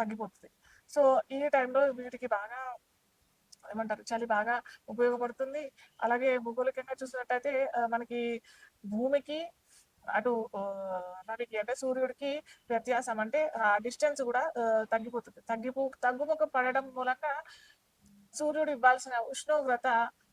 తగ్గిపోతుంది. సో ఈ టైంలో వీటికి బాగా ఏమంటారు చలి బాగా ఉపయోగపడుతుంది. అలాగే భూగోళికంగా చూసినట్టయితే మనకి భూమికి అటు రవికి అంటే సూర్యుడికి వ్యత్యాసం అంటే ఆ డిస్టెన్స్ కూడా తగ్గిపోతుంది. తగ్గిపో తగ్గుముఖ పడడం మూలంగా సూర్యుడు ఇవ్వాల్సిన ఉష్ణోగ్రత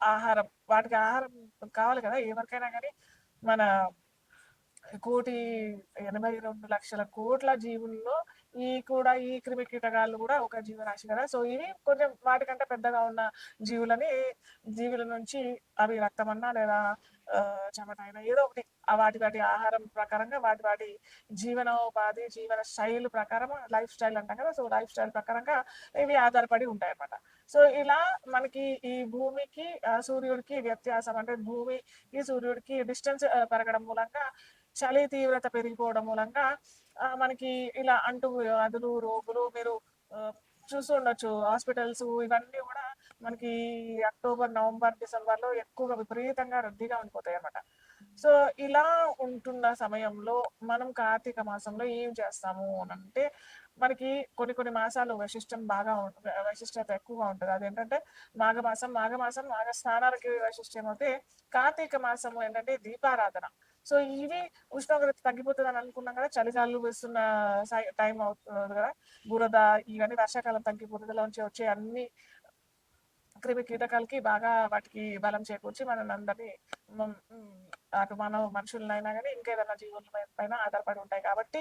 ఆహారం వాటికి ఆహారం కావాలి కదా ఎవరికైనా కానీ మన కోటి ఎనభై రెండు లక్షల కోట్ల జీవుల్లో ఈ కూడా ఈ క్రిమి కీటకాలు కూడా ఒక జీవరాశి కదా. సో ఇవి కొంచెం వాటికంటే పెద్దగా ఉన్న జీవులని జీవుల నుంచి అవి రక్తమన్నా లేదా చెమటైనా చెమట అయినా ఏదో ఒకటి వాటి వాటి ఆహారం ప్రకారంగా వాటి వాటి జీవనోపాధి జీవన శైలి ప్రకారం లైఫ్ స్టైల్ అంటాం కదా. సో లైఫ్ స్టైల్ ప్రకారంగా ఇవి ఆధారపడి ఉంటాయి అన్నమాట సో ఇలా మనకి ఈ భూమికి సూర్యుడికి వ్యత్యాసం అంటే భూమికి సూర్యుడికి డిస్టెన్స్ పెరగడం మూలంగా చలి తీవ్రత పెరిగిపోవడం మూలంగా ఆ, మనకి ఇలా అంటు వ్యాధులు రోగులు మీరు ఆ, చూస్తూ ఉండొచ్చు. హాస్పిటల్స్ ఇవన్నీ కూడా మనకి అక్టోబర్ నవంబర్ డిసెంబర్లో ఎక్కువగా విపరీతంగా రద్దీగా ఉండిపోతాయి అనమాట సో ఇలా ఉంటున్న సమయంలో మనం కార్తీక మాసంలో ఏం చేస్తాము అని అంటే మనకి కొన్ని కొన్ని మాసాలు వైశిష్టం బాగా వైశిష్టత ఎక్కువగా ఉంటుంది. అదేంటంటే మాఘమాసం మాఘమాసం మాఘ స్నానాలకి వైశిష్టం అయితే కార్తీక మాసం ఏంటంటే దీపారాధన. సో ఇవి ఉష్ణోగ్రత తగ్గిపోతుంది అని అనుకున్నాం కదా చలిగాలు వేస్తున్న టైం అవుతుంది కదా బురద ఇవన్నీ వర్షాకాలం తగ్గిపోతుంది నుంచి వచ్చే అన్ని క్రిమి కీటకాలకి బాగా వాటికి బలం చేకూర్చి మనం అందరినీ అటు మనం మనుషులనైనా కానీ ఇంకేదైనా జీవుల పైన ఆధారపడి ఉంటాయి. కాబట్టి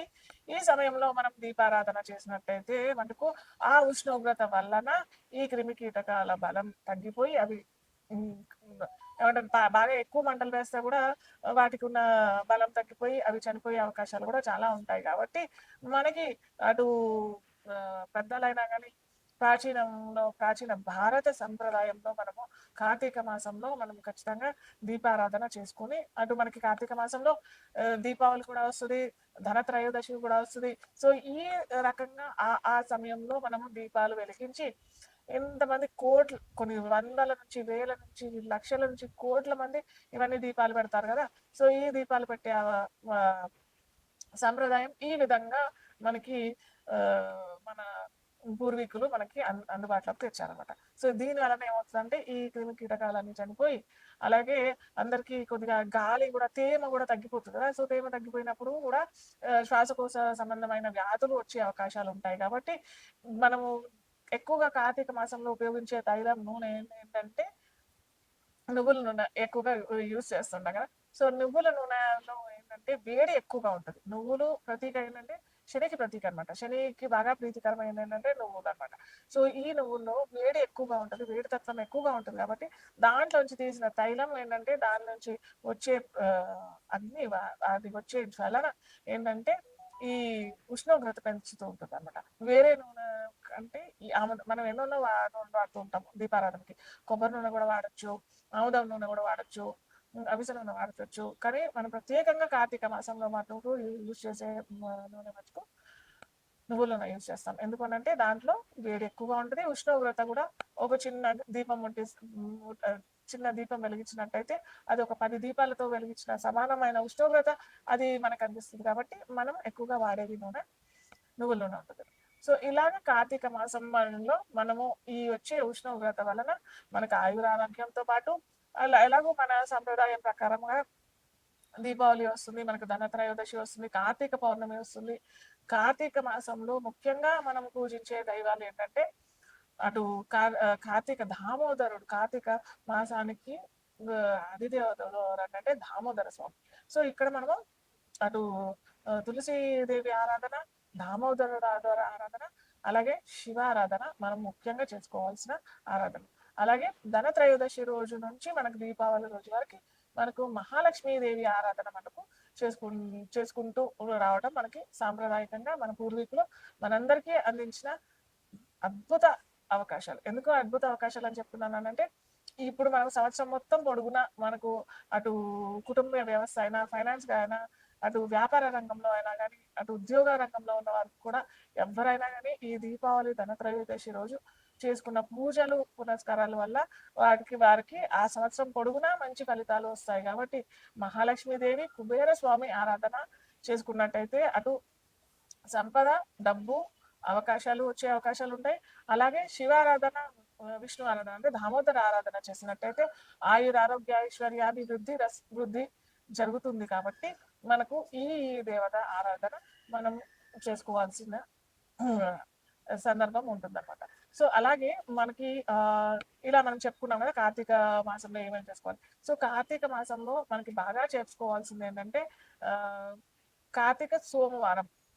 ఈ సమయంలో మనం దీపారాధన చేసినట్టయితే మనకు ఆ ఉష్ణోగ్రత వలన ఈ క్రిమి కీటకాల బలం తగ్గిపోయి అవి ఏమంటారు బాగా ఎక్కువ మంటలు వేస్తే కూడా వాటికి ఉన్న బలం తగ్గిపోయి అవి చనిపోయే అవకాశాలు కూడా చాలా ఉంటాయి. కాబట్టి మనకి అటు పెద్దలైనా కానీ ప్రాచీనంలో ప్రాచీన భారత సంప్రదాయంలో మనము కార్తీక మాసంలో మనం ఖచ్చితంగా దీపారాధన చేసుకుని అటు మనకి కార్తీక మాసంలో దీపావళి కూడా వస్తుంది ధనత్రయోదశి కూడా వస్తుంది. సో ఈ రకంగా ఆ ఆ సమయంలో మనము దీపాలు వెలిగించి ఎంతమంది కోట్లు కొన్ని వందల నుంచి వేల నుంచి లక్షల నుంచి కోట్ల మంది ఇవన్నీ దీపాలు పెడతారు కదా. సో ఈ దీపాలు పెట్టే ఆ- సంప్రదాయం ఈ విధంగా మనకి ఆ, మన పూర్వీకులు మనకి అందుబాటులోకి తెచ్చారనమాట సో దీని వలన ఏమవుతుందంటే ఈ క్రిమి కీటకాలన్నీ చనిపోయి అలాగే అందరికీ కొద్దిగా గాలి కూడా తేమ కూడా తగ్గిపోతుంది కదా. సో తేమ తగ్గిపోయినప్పుడు కూడా శ్వాసకోశ సంబంధమైన వ్యాధులు వచ్చే అవకాశాలు ఉంటాయి కాబట్టి మనము ఎక్కువగా కార్తీక మాసంలో ఉపయోగించే తైలం నూనె ఏంటంటే నువ్వుల నూనె ఎక్కువగా యూజ్ చేస్తుంటాం కదా. సో నువ్వుల నూనెలో ఏంటంటే వేడి ఎక్కువగా ఉంటుంది. నువ్వులు ప్రతీక ఏంటంటే శనికి ప్రతీక అనమాట శనికి బాగా ప్రీతికరమైనది ఏంటంటే నువ్వులు అనమాట సో ఈ నువ్వుల్లో వేడి ఎక్కువగా ఉంటుంది వేడి తత్వం ఎక్కువగా ఉంటుంది కాబట్టి దాంట్లోంచి తీసిన తైలం ఏంటంటే దాని నుంచి వచ్చే అన్ని అది వచ్చే జ్వలన ఏంటంటే ఈ ఉష్ణోగ్రత పెంచుతూ ఉంటుంది అనమాట వేరే నూనె అంటే ఈ ఆముద- మనం ఎన్నో నూనె వాడుతూ ఉంటాం దీపారాధనకి. కొబ్బరి నూనె కూడా వాడచ్చు ఆముదం నూనె కూడా వాడచ్చు అవిసె నూనె వాడచ్చు. కానీ మనం ప్రత్యేకంగా కార్తీక మాసంలో మాత్రం యూజ్ చేసే నూనె మటుకు నువ్వుల నూనె యూజ్ చేస్తాం. ఎందుకనంటే దాంట్లో వేడి ఎక్కువగా ఉంటుంది ఉష్ణోగ్రత కూడా ఒక చిన్న దీపం ముట్టి చిన్న దీపం వెలిగించినట్టయితే అది ఒక పది దీపాలతో వెలిగించిన సమానమైన ఉష్ణోగ్రత అది మనకు అందిస్తుంది కాబట్టి మనం ఎక్కువగా వాడేది నూనె నువ్వుల నూనె ఉంటుంది సో ఇలాగ కార్తీక మాసంలో మనము ఈ వచ్చే ఉష్ణోగ్రత వలన మనకు ఆయురారోగ్యంతో పాటు అలా ఎలాగో మన సంప్రదాయం ప్రకారంగా దీపావళి వస్తుంది మనకు ధనత్రయోదశి వస్తుంది కార్తీక పౌర్ణమి వస్తుంది. కార్తీక మాసంలో ముఖ్యంగా మనం పూజించే దైవాలు ఏంటంటే అటు కా- కార్తీక దామోదరుడు కార్తీక మాసానికి అధిదేవతలు ఎవరంటే దామోదర స్వామి. సో ఇక్కడ మనము అటు తులసీదేవి ఆరాధన దామోదరుడు ఆధార ఆరాధన అలాగే శివ ఆరాధన మనం ముఖ్యంగా చేసుకోవాల్సిన ఆరాధన. అలాగే ధనత్రయోదశి రోజు నుంచి మనకు దీపావళి రోజు వరకు మనకు మహాలక్ష్మీదేవి ఆరాధన మనకు చేసుకు చేసుకుంటూ రావడం మనకి సాంప్రదాయకంగా మన పూర్వీకులు మనందరికీ అందించిన అద్భుత అవకాశాలు. ఎందుకు అద్భుత అవకాశాలు అని చెప్తున్నానంటే ఇప్పుడు మనం సంవత్సరం మొత్తం పొడుగున మనకు అటు కుటుంబ వ్యవస్థ అయినా ఫైనాన్స్గా అయినా అటు వ్యాపార రంగంలో అయినా కానీ అటు ఉద్యోగ రంగంలో ఉన్న వారికి కూడా ఎవరైనా కానీ ఈ దీపావళి ధనత్రయోదశి రోజు చేసుకున్న పూజలు పునస్కారాల వల్ల వారికి వారికి ఆ సంవత్సరం పొడుగునా మంచి ఫలితాలు వస్తాయి. కాబట్టి మహాలక్ష్మీదేవి కుబేర స్వామి ఆరాధన చేసుకున్నట్టయితే అటు సంపద డబ్బు అవకాశాలు వచ్చే అవకాశాలు ఉంటాయి అలాగే శివారాధన విష్ణు ఆరాధన అంటే దామోదర ఆరాధన చేసినట్టయితే ఆయుర ఆరోగ్య ఐశ్వర్యాది వృద్ధి రస్ వృద్ధి జరుగుతుంది కాబట్టి మనకు ఈ దేవత ఆరాధన మనం చేసుకోవాల్సిన సందర్భం సందర్భం ఉంటుందన్నమాట. సో అలాగే మనకి ఆ ఇలా మనం చెప్పుకున్నాం కదా కార్తీక మాసంలో ఏమేమి చేసుకోవాలి. సో కార్తీక మాసంలో మనకి బాగా చేసుకోవాల్సింది ఏంటంటే ఆ కార్తీక సోమవారం.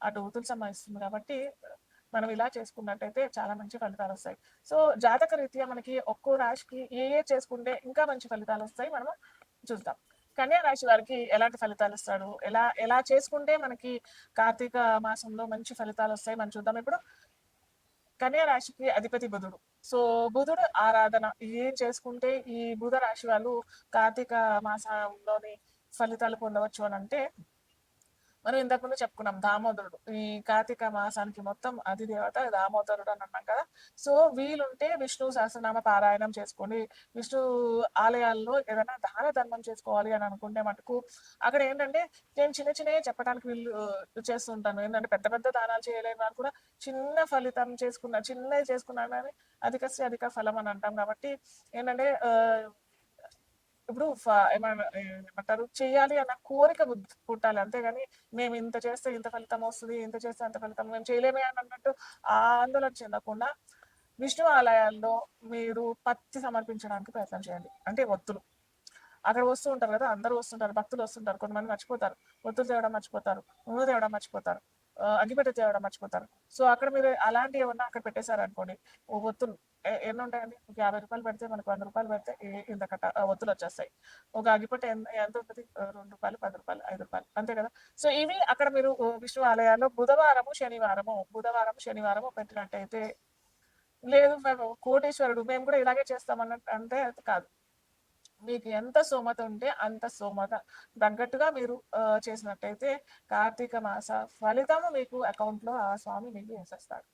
అటు తులసమ్మ ఇస్తుంది కాబట్టి మనం ఇలా చేసుకున్నట్టయితే చాలా మంచి ఫలితాలు వస్తాయి. సో జాతక రీత్యా మనకి ఒక్కో రాశికి ఏ ఏ చేసుకుంటే ఇంకా మంచి ఫలితాలు వస్తాయి మనం చూద్దాం. కన్యా రాశి వారికి ఎలాంటి ఫలితాలు ఇస్తాడు? ఎలా ఎలా చేసుకుంటే మనకి కార్తీక మాసంలో మంచి ఫలితాలు వస్తాయి మనం చూద్దాం. ఇప్పుడు కన్యా రాశికి అధిపతి బుధుడు. సో బుధుడు ఆరాధన ఏం చేసుకుంటే ఈ బుధ రాశి వాళ్ళు కార్తీక మాసంలోని ఫలితాలు పొందవచ్చు అని అంటే మనం ఇంతకు ముందు చెప్పుకున్నాం దామోదరుడు. ఈ కార్తీక మాసానికి మొత్తం అధిదేవత దామోదరుడు అని అన్నాం కదా. సో వీలుంటే విష్ణు సహస్రనామ పారాయణం చేసుకోండి. విష్ణు ఆలయాల్లో ఏదైనా దాన ధర్మం చేసుకోవాలి అని అనుకుంటే మటుకు అక్కడ ఏంటంటే నేను చిన్న చిన్నవి చెప్పడానికి వీళ్ళు చేస్తుంటాను. ఏంటంటే పెద్ద పెద్ద దానాలు చేయలేని వారు కూడా చిన్న ఫలితం చేసుకున్న చిన్నది చేసుకున్నాను అని అధిక అధిక ఫలం అని అంటాం కాబట్టి ఏంటంటే ఆ, ఇప్పుడు ఫ- ఏమంటారు? చేయాలి అన్న కోరిక బుద్ధి పుట్టాలి. అంతేగాని మేము ఇంత చేస్తే ఇంత ఫలితం వస్తుంది ఇంత చేస్తే అంత ఫలితం మేము చేయలేమే అని అన్నట్టు ఆందోళన చెందకుండా విష్ణు ఆలయాల్లో మీరు పత్తి సమర్పించడానికి ప్రయత్నం చేయండి. అంటే ఒత్తులు. అక్కడ వస్తూ ఉంటారు కదా అందరూ వస్తుంటారు భక్తులు వస్తుంటారు కొంతమంది మర్చిపోతారు. ఒత్తులు తేవడం మర్చిపోతారు నూనె తేవడం మర్చిపోతారు. అగ్గిపెట్ట తేవడం మర్చిపోతారు. సో అక్కడ మీరు అలాంటి ఏమన్నా అక్కడ పెట్టేశారు అనుకోండి ఓ ఒత్తులు ఎన్ని ఉంటాయండి ఒక యాభై రూపాయలు పెడితే మనకు వంద రూపాయలు పెడితే ఇంత కట్ట ఆ, ఒత్తులు వచ్చేస్తాయి. ఒక అగ్గిపెట్ట ఎంత ఎంత ఉంటుంది? రెండు రూపాయలు పది రూపాయలు ఐదు రూపాయలు అంతే కదా? సో ఇవి అక్కడ మీరు విష్ణు ఆలయాల్లో బుధవారము శనివారము బుధవారం శనివారము పెట్టినట్టయితే లేదు మేము కోటేశ్వరుడు మేము కూడా ఇలాగే చేస్తామన్నట్టు అంటే అది కాదు. మీకు ఎంత సోమత ఉంటే అంత సోమత. తగ్గట్టుగా మీరు చేసినట్టయితే కార్తీక మాస ఫలితము మీకు అకౌంట్లో ఆ స్వామి మీకు వేసేస్తాడు